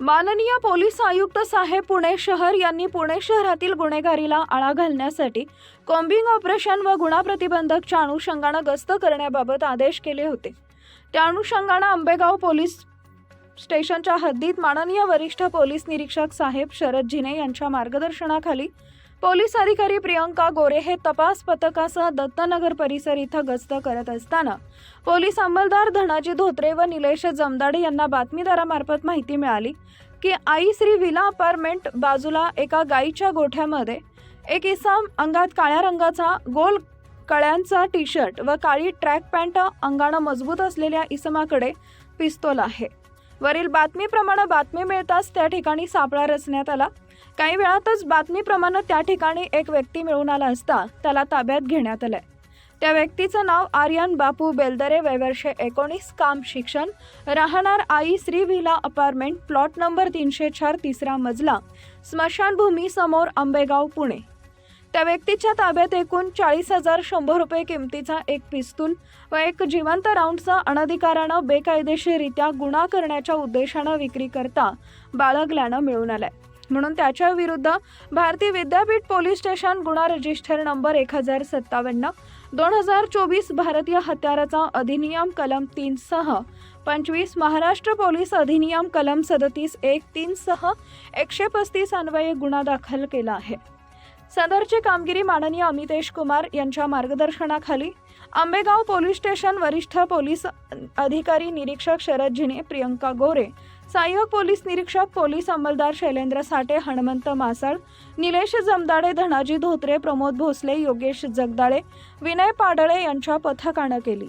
माननीय पोलीस आयुक्त साहेब पुणे शहर यांनी पुणे शहरातील गुन्हेगारीला आळा घालण्यासाठी कॉम्बिंग ऑपरेशन व गुन्हा प्रतिबंधकच्या अनुषंगानं गस्त करण्याबाबत आदेश केले होते. त्या अनुषंगानं आंबेगाव पोलीस स्टेशनच्या हद्दीत माननीय वरिष्ठ पोलीस निरीक्षक साहेब शरद जिने यांच्या मार्गदर्शनाखाली पोलीस अधिकारी प्रियंका गोरे हे तपास पथकासह दत्तनगर परिसर इथं गस्त करत असताना पोलीस अंमलदार धनाजी धोत्रे व निलेश जमदाडे यांना बातमीदारामार्फत माहिती मिळाली की आई श्री विला अपार्टमेंट बाजूला एका गाईच्या गोठ्यामध्ये एक इसम अंगात काळ्या रंगाचा गोल कळ्यांचा टी शर्ट व काळी ट्रॅक पॅन्ट अंगानं मजबूत असलेल्या इसमाकडे पिस्तोल आहे. वरील बातमीप्रमाणे बातमी मिळताच त्या ठिकाणी सापळा रचण्यात आला. काही वेळातच बातमीप्रमाणे त्या ठिकाणी एक व्यक्ती मिळून आला असता त्याला ताब्यात घेण्यात आलंय. त्या व्यक्तीचं नाव आर्यन बापू बेलदरे वयवर्षे एकोणीस काम शिक्षण. राहणार आई Shri villa apartment plot number तीनशे चार तिसरा मजला स्मशानभूमी समोर आंबेगाव पुणे. त्या व्यक्तीच्या ताब्यात एकूण चाळीस हजार शंभर रुपये किमतीचा एक पिस्तूल व एक जिवंत राऊंडचा अनधिकारानं बेकायदेशीररित्या गुन्हा करण्याच्या उद्देशानं विक्री करता बाळगल्यानं मिळून आलाय. म्हणून त्याच्या विरुद्ध भारतीय विद्यापीठ पोलीस स्टेशन गुन्हा रजिस्टर नंबर एक हजार सत्तावन्न दोन हजार चोवीस भारतीय हत्याराचा अधिनियम कलम तीन सह पंचवीस महाराष्ट्र पोलीस अधिनियम कलम सदतीस एक तीन सह एकशे पस्तीस अन्वये गुन्हा दाखल केला आहे. सदरची कामगिरी माननीय अमितेश कुमार यांच्या मार्गदर्शनाखाली आंबेगाव पोलीस स्टेशन वरिष्ठ पोलीस अधिकारी निरीक्षक शरद झिने प्रियंका गोरे सहाय्यक पोलीस निरीक्षक पोलीस अंमलदार शैलेंद्र साठे हनुमंत मासाळ निलेश जमदाडे धनाजी धोत्रे प्रमोद भोसले योगेश जगदाळे विनय पाडळे यांच्या पथकानं केली.